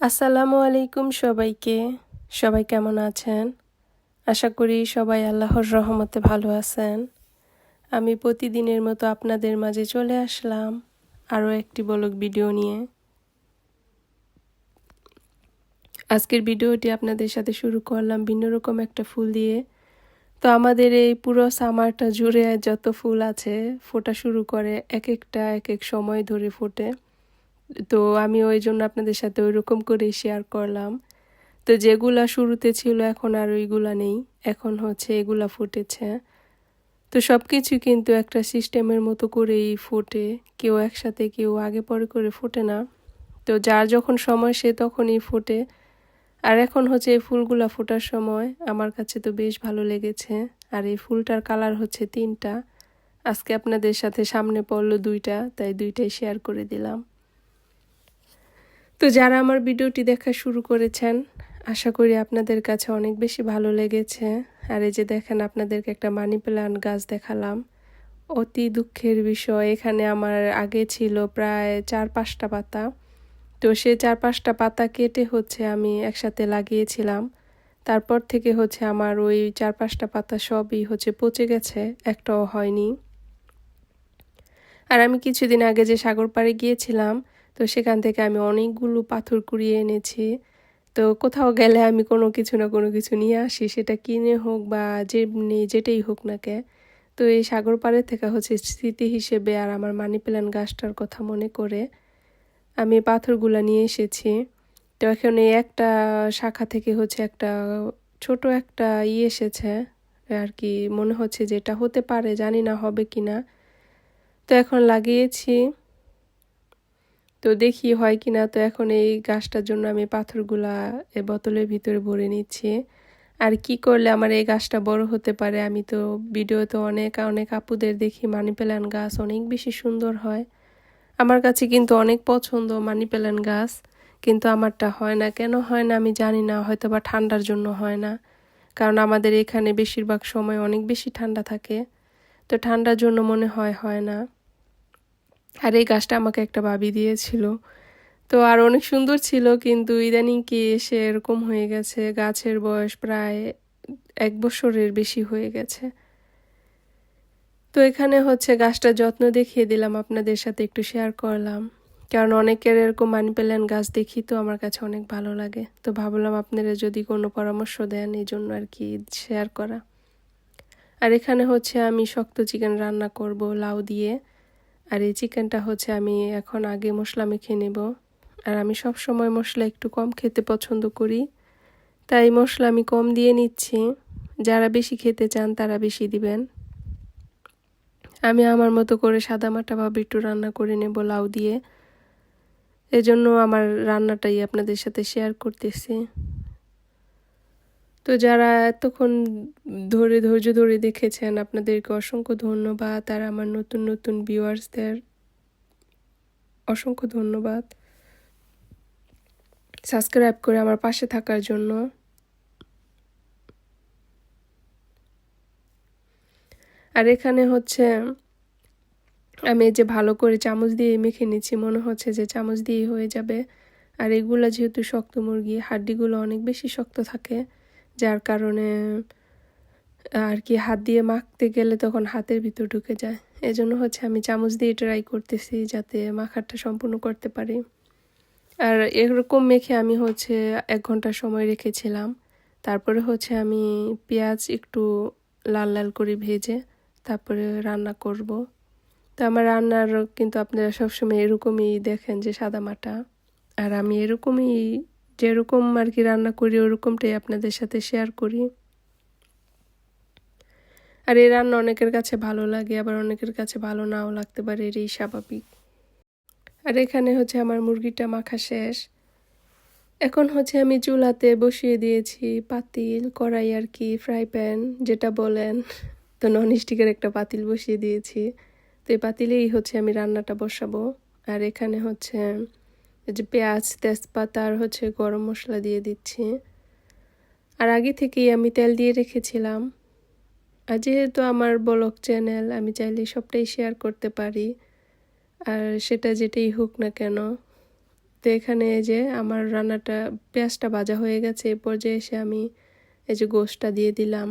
আসসালামু আলাইকুম সবাইকে। সবাই কেমন আছেন? আশা করি সবাই আল্লাহর রহমতে ভালো আছেন। আমি প্রতিদিনের মতো আপনাদের মাঝে চলে আসলাম আরও একটি বলক ভিডিও নিয়ে। আজকের ভিডিওটি আপনাদের সাথে শুরু করলাম ভিন্ন রকম একটা ফুল দিয়ে। তো আমাদের এই পুরো সামারটা জুড়ে যত ফুল আছে, ফোটা শুরু করে এক একটা এক এক সময় ধরে ফোটে। তো আমি ওই জন্য আপনাদের সাথে ওই রকম করেই শেয়ার করলাম। তো যেগুলা শুরুতে ছিল এখন আর ওইগুলা নেই। এখন হচ্ছে এগুলা ফুটেছে। তো সব কিছু কিন্তু একটা সিস্টেমের মতো করেই ফোটে। কেউ একসাথে, কেউ আগে পরে করে ফোটে না। তো যার যখন সময়, সে তখনই ফোটে। আর এখন হচ্ছে এই ফুলগুলা ফোটার সময় আমার কাছে তো বেশ ভালো লেগেছে। আর এই ফুলটার কালার হচ্ছে তিনটা। আজকে আপনাদের সাথে সামনে পড়ল দুইটা, তাই দুইটাই শেয়ার করে দিলাম। তো যারা আমার ভিডিওটি দেখা শুরু করেছেন, আশা করি আপনাদের কাছে অনেক বেশি ভালো লেগেছে। আর এই যে দেখেন, আপনাদেরকে একটা মানি প্ল্যান্ট গাছ দেখালাম। অতি দুঃখের বিষয়, এখানে আমার আগে ছিল প্রায় চার পাঁচটা পাতা। তো সে চার পাঁচটা পাতা কেটে হচ্ছে আমি একসাথে লাগিয়েছিলাম। তারপর থেকে হচ্ছে আমার ওই চার পাঁচটা পাতা সবই হচ্ছে পচে গেছে, একটাও হয়নি। আর আমি কিছুদিন আগে যে সাগর পাড়ে গিয়েছিলাম তো সেখান থেকে আমি অনেকগুলো পাথর কুড়িয়ে এনেছি। তো কোথাও গেলে আমি কোনো কিছু না কোনো কিছু নিয়ে আসি, সেটা কিনে হোক বা যেমনি যেটাই হোক না কে। তো এই সাগর পাড়ের থেকে হচ্ছে স্মৃতি হিসেবে আর আমার মানি প্ল্যান গাছটার কথা মনে করে আমি পাথরগুলো নিয়ে এসেছি। তো এখন এই একটা শাখা থেকে হচ্ছে একটা ছোট একটা ই এসেছে আর কি, মনে হচ্ছে যে এটা হতে পারে, জানি না হবে কি না তো এখন লাগিয়েছি। তো দেখি হয় কি না, তো এখন এই গাছটার জন্য আমি পাথরগুলা এ বোতলের ভিতরে ভরে নিচ্ছি। আর কি করলে আমার এই গাছটা বড় হতে পারে, আমি তো ভিডিওতে অনেক অনেক আপুদের দেখি মানি প্ল্যান গাছ অনেক বেশি সুন্দর হয়। আমার কাছে কিন্তু অনেক পছন্দ মানি প্ল্যান গাছ, কিন্তু আমারটা হয় না। কেন হয় না আমি জানি না হয়তো বা ঠান্ডার জন্য হয় না। কারণ আমাদের এখানে বেশিরভাগ সময় অনেক বেশি ঠান্ডা থাকে, তো ঠান্ডার জন্য মনে হয় হয় না। আর এই গাছটা আমাকে একটা বাবি দিয়েছিল। তো আর অনেক সুন্দর ছিল, কিন্তু ইদানিং কি এসে এরকম হয়ে গেছে, গাছের বয়স প্রায় এক বছরের বেশি হয়ে গেছে। তো এখানে হচ্ছে গাছটা যত্ন দেখিয়ে দিলাম, আপনাদের সাথে একটু শেয়ার করলাম। কারণ অনেকের এরকম মানি প্ল্যান গাছ দেখি তো আমার কাছে অনেক ভালো লাগে। তো ভাবলাম আপনারা যদি কোনো পরামর্শ দেন, এই জন্য আর কি শেয়ার করা। আর এখানে হচ্ছে আমি শক্ত চিকেন রান্না করব, লাউ দিয়ে। আর এই চিকেনটা হচ্ছে আমি এখন আগে মশলা মেখে নেব। আর আমি সব সময় মশলা একটু কম খেতে পছন্দ করি। তাই মশলা আমি কম দিয়ে নিচ্ছি। যারা বেশি খেতে চান তারা বেশি দিবেন। আমি আমার মতো করে সাদা মাটাভাবে একটু রান্না করে নেব লাউ দিয়ে। এজন্য আমার রান্নাটাই আপনাদের সাথে শেয়ার করতেছি। তো যারা এতক্ষণ ধরে ধৈর্য ধরে দেখেছেন, আপনাদেরকে অসংখ্য ধন্যবাদ। আর আমার নতুন নতুন ভিউয়ার্সদের অসংখ্য ধন্যবাদ। সাবস্ক্রাইব করে আমার পাশে থাকার জন্য। আর এখানে হচ্ছে আমি যে ভালো করে চামচ দিয়ে মেখে নিচ্ছি, মনে হচ্ছে যে চামচ দিয়ে হয়ে যাবে। আর এগুলো যেহেতু শক্ত মুরগি, হাড্ডিগুলো অনেক বেশি শক্ত থাকে। যার কারণে, আর কি হাত দিয়ে মাখতে গেলে তখন হাতের ভিতর ঢুকে যায়। এজন্য হচ্ছে আমি চামচ দিয়ে ট্রাই করতেছি যাতে মাখারটা সম্পূর্ণ করতে পারি। আর এরকম মেখে আমি হচ্ছে এক ঘণ্টা সময় রেখেছিলাম। তারপরে হচ্ছে আমি পেঁয়াজ একটু লাল লাল করে ভেজে তারপরে রান্না করব। তো আমার রান্নার কিন্তু আপনারা সবসময় এরকমই দেখেন যে সাদা মাটা। আর আমি এরকমই যেরকম আর কি রান্না করি, ওরকমটাই আপনাদের সাথে শেয়ার করি। আর এই রান্না অনেকের কাছে ভালো লাগে, আবার অনেকের কাছে ভালো নাও লাগতে পারে এরই স্বাভাবিক। আর এখানে হচ্ছে আমার মুরগিটা মাখা শেষ। এখন হচ্ছে আমি চুলাতে বসিয়ে দিয়েছি পাতিল, কড়াই আর কি ফ্রাই প্যান যেটা বলেন। তো নন স্টিকের একটা পাতিল বসিয়ে দিয়েছি। তো এই পাতিলেই হচ্ছে আমি রান্নাটা বসাবো। আর এখানে হচ্ছে যে পেঁয়াজ, তেজপাতা আর হচ্ছে গরম মশলা দিয়ে দিচ্ছি। আর আগে থেকেই আমি তেল দিয়ে রেখেছিলাম। আর যেহেতু আমার ব্লগ চ্যানেল, আমি চাইলে সবটাই শেয়ার করতে পারি। আর সেটা যেটাই হোক না কেন। তো এখানে এই যে আমার রান্নাটা, পেঁয়াজটা ভাজা হয়ে গেছে। এ পর্যায়ে এসে আমি এই যে গোশটা দিয়ে দিলাম।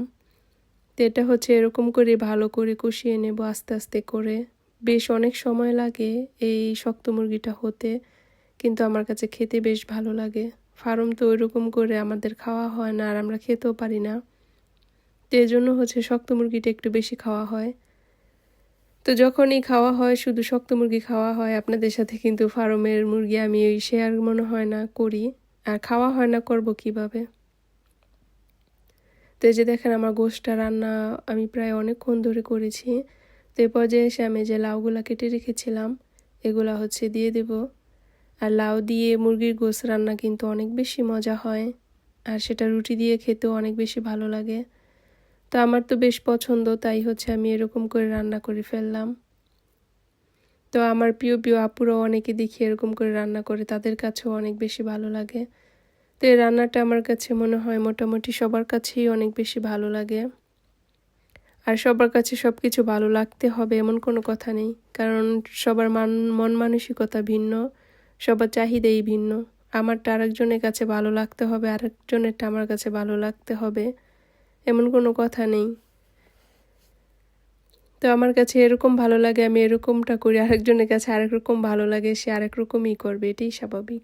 তো এটা হচ্ছে এরকম করে ভালো করে কষিয়ে নেব আস্তে আস্তে করে। বেশ অনেক সময় লাগে এই শক্ত মুরগিটা হতে। কিন্তু আমার কাছে খেতে বেশ ভালো লাগে। ফার্ম তো ওইরকম করে আমাদের খাওয়া হয় না আর আমরা খেতেও পারি না। তো জন্য হচ্ছে শক্ত মুরগিটা একটু বেশি খাওয়া হয়। তো যখনই খাওয়া হয়, শুধু শক্ত মুরগি খাওয়া হয়, আপনাদের সাথে কিন্তু ফার্মের মুরগি আমি ওই শেয়ার মনে হয় না করি। আর খাওয়া হয় না, করব কীভাবে? তো এই যে দেখেন আমার গোশটা রান্না আমি প্রায় অনেকক্ষণ ধরে করেছি। তো এ পর্যায়ে এসে আমি যে লাউগুলা কেটে রেখেছিলাম, এগুলা হচ্ছে দিয়ে দেব। আর লাউ দিয়ে মুরগির গোশ রান্না কিন্তু অনেক বেশি মজা হয়। আর সেটা রুটি দিয়ে খেতেও অনেক বেশি ভালো লাগে। তো আমার তো বেশ পছন্দ, তাই হচ্ছে আমি এরকম করে রান্না করে ফেললাম। তো আমার প্রিয় প্রিয় আপুরাও অনেকে দেখি এরকম করে রান্না করে, তাদের কাছেও অনেক বেশি ভালো লাগে। তো এই রান্নাটা আমার কাছে মনে হয় মোটামুটি সবার কাছেই অনেক বেশি ভালো লাগে। আর সবার কাছে সব কিছু ভালো লাগতে হবে এমন কোনো কথা নেই, কারণ সবার মান, মন মানসিকতা ভিন্ন। সবার চাহিদাই ভিন্ন। আমারটা আরেকজনের কাছে ভালো লাগতে হবে, আরেকজনেরটা আমার কাছে ভালো লাগতে হবে। এমন কোনো কথা নেই। তো আমার কাছে এরকম ভালো লাগে, আমি এরকমটা করি, আরেকজনের কাছে আরেক রকম ভালো লাগে, সে আরেক রকমই করবে, এটাই স্বাভাবিক।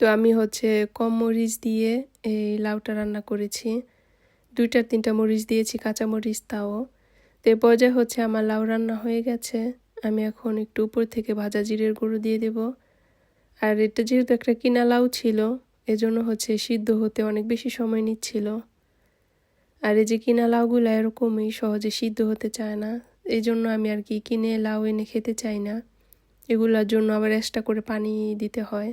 তো আমি হচ্ছে কম মরিচ দিয়ে এই লাউটা রান্না করেছি। দুইটা তিনটা মরিচ দিয়েছি, কাঁচা মরিচ তাও। তো এ পর্যায়ে হচ্ছে আমার লাউ রান্না হয়ে গেছে। আমি এখন একটু উপর থেকে ভাজা জিরের গুঁড়ো দিয়ে দেব। আর এটা যেহেতু একটা কিনা লাউ ছিল, এজন্য হচ্ছে সিদ্ধ হতে অনেক বেশি সময় নিচ্ছিল। আর এই যে কিনা লাউগুলো এরকমই সহজে সিদ্ধ হতে চায় না এই জন্য আমি আর কি কিনে লাউ এনে খেতে চাই না। এগুলোর জন্য আবার এক্সট্রা করে পানি দিতে হয়।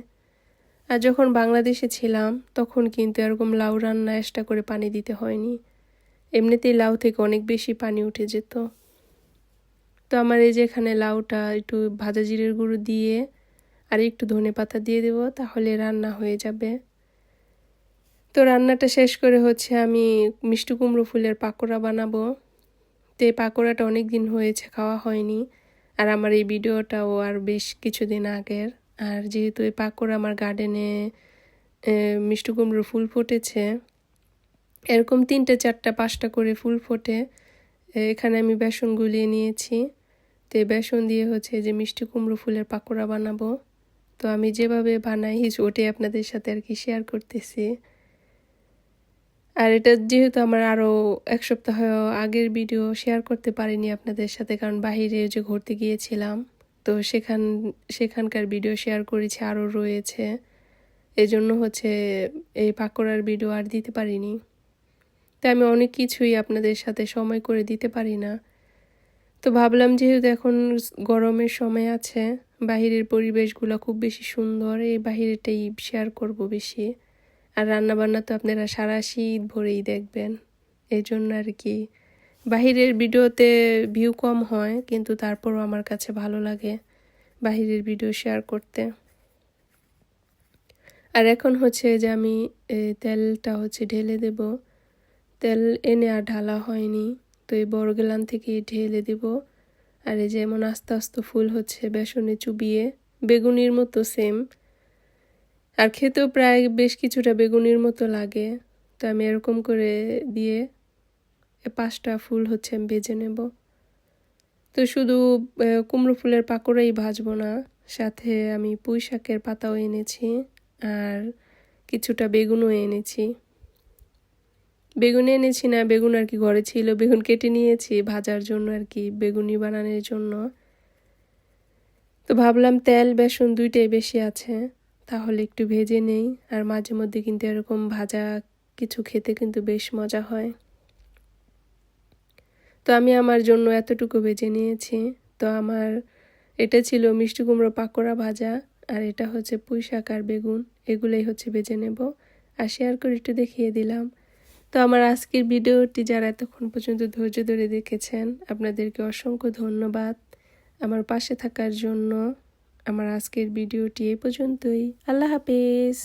আর যখন বাংলাদেশে ছিলাম, তখন কিন্তু এরকম লাউ রান্না এক্সট্রা করে পানি দিতে হয়নি। এমনিতেই লাউ থেকে অনেক বেশি পানি উঠে যেত। তো আমার এই যে এখানে লাউটা একটু ভাজা জিরের গুঁড়ো দিয়ে আর একটু ধনে পাতা দিয়ে দেব, তাহলে রান্না হয়ে যাবে। তো রান্নাটা শেষ করে হচ্ছে আমি মিষ্টি কুমড়ো ফুলের পাকোড়া বানাবো। তো এই পাকোড়াটা অনেক দিন হয়েছে, খাওয়া হয়নি। আর আমার এই ভিডিওটাও আর বেশ কিছুদিন আগের। আর যেহেতু এই পাকোড়া আমার গার্ডেনে মিষ্টি কুমড়োর ফুল ফুটেছে, এরকম তিনটে, চারটা, পাঁচটা করে ফুল ফোটে। এখানে আমি বেসন গুলিয়ে নিয়েছি। তো বেসন দিয়ে হচ্ছে যে মিষ্টি কুমড়ো ফুলের পাকোড়া বানাবো। তো আমি যেভাবে বানাই, ওটাই আপনাদের সাথে আর কি শেয়ার করতেছি। আর এটা যেহেতু আমার আরও এক সপ্তাহ আগের ভিডিও শেয়ার করতে পারিনি আপনাদের সাথে, কারণ বাহিরে যে ঘুরতে গিয়েছিলাম, তো সেখান, সেখানকার ভিডিও শেয়ার করেছি আরও রয়েছে। এজন্য হচ্ছে এই পাকোড়ার ভিডিও আর দিতে পারিনি। তো আমি অনেক কিছুই আপনাদের সাথে সময় করে দিতে পারি না। তো ভাবলাম যেহেতু এখন গরমের সময় আছে, বাহিরের পরিবেশগুলো খুব বেশি সুন্দর, এই বাহিরেটাই শেয়ার করব বেশি। আর রান্নাবান্না তো আপনারা সারা শীত ভরেই দেখবেন। এই জন্য আর কি। বাহিরের ভিডিওতে ভিউ কম হয়, কিন্তু তারপরও আমার কাছে ভালো লাগে বাহিরের ভিডিও শেয়ার করতে। আর এখন হচ্ছে যে আমি তেলটা হচ্ছে ঢেলে দেব। তেল এনে আর ঢালা হয়নি। তো এই বড় গেলান থেকে ঢেলে দেব। আর এই যেমন আস্তে আস্তে ফুল হচ্ছে, বেসনে চুবিয়ে। বেগুনির মতো সেম আর খেতেও প্রায় বেশ কিছুটা বেগুনির মতো লাগে। তো আমি এরকম করে দিয়ে পাঁচটা ফুল হচ্ছে আমি বেজে নেব। তো শুধু কুমড়ো ফুলের পাকোড়াই ভাজবো না। সাথে আমি পুঁই শাকের পাতাও এনেছি। আর কিছুটা বেগুনও এনেছি। বেগুন এনেছি না, বেগুন আর কি ঘরে ছিল। বেগুন কেটে নিয়েছি ভাজার জন্য আর কি বেগুনি বানানোর জন্য। তো ভাবলাম তেল, বেসন দুইটাই বেশি আছে, তাহলে একটু ভেজে নেই। আর মাঝে মধ্যে কিন্তু এরকম ভাজা কিছু খেতে কিন্তু বেশ মজা হয়। তো আমি আমার জন্য এতটুকু ভেজে নিয়েছি। তো আমার এটা ছিল মিষ্টি কুমড়ো পাকোড়া ভাজা, আর এটা হচ্ছে পুঁই শাক আর বেগুন, এগুলোই হচ্ছে ভেজে নেব। আর শেয়ার করে একটু দেখিয়ে দিলাম। তো আমার আজকের ভিডিওটি যারা এতক্ষণ পর্যন্ত ধৈর্য ধরে দেখেছেন, আপনাদেরকে অসংখ্য ধন্যবাদ। আমার পাশে থাকার জন্য আমার আজকের ভিডিওটি এ পর্যন্তই। আল্লাহ হাফেজ।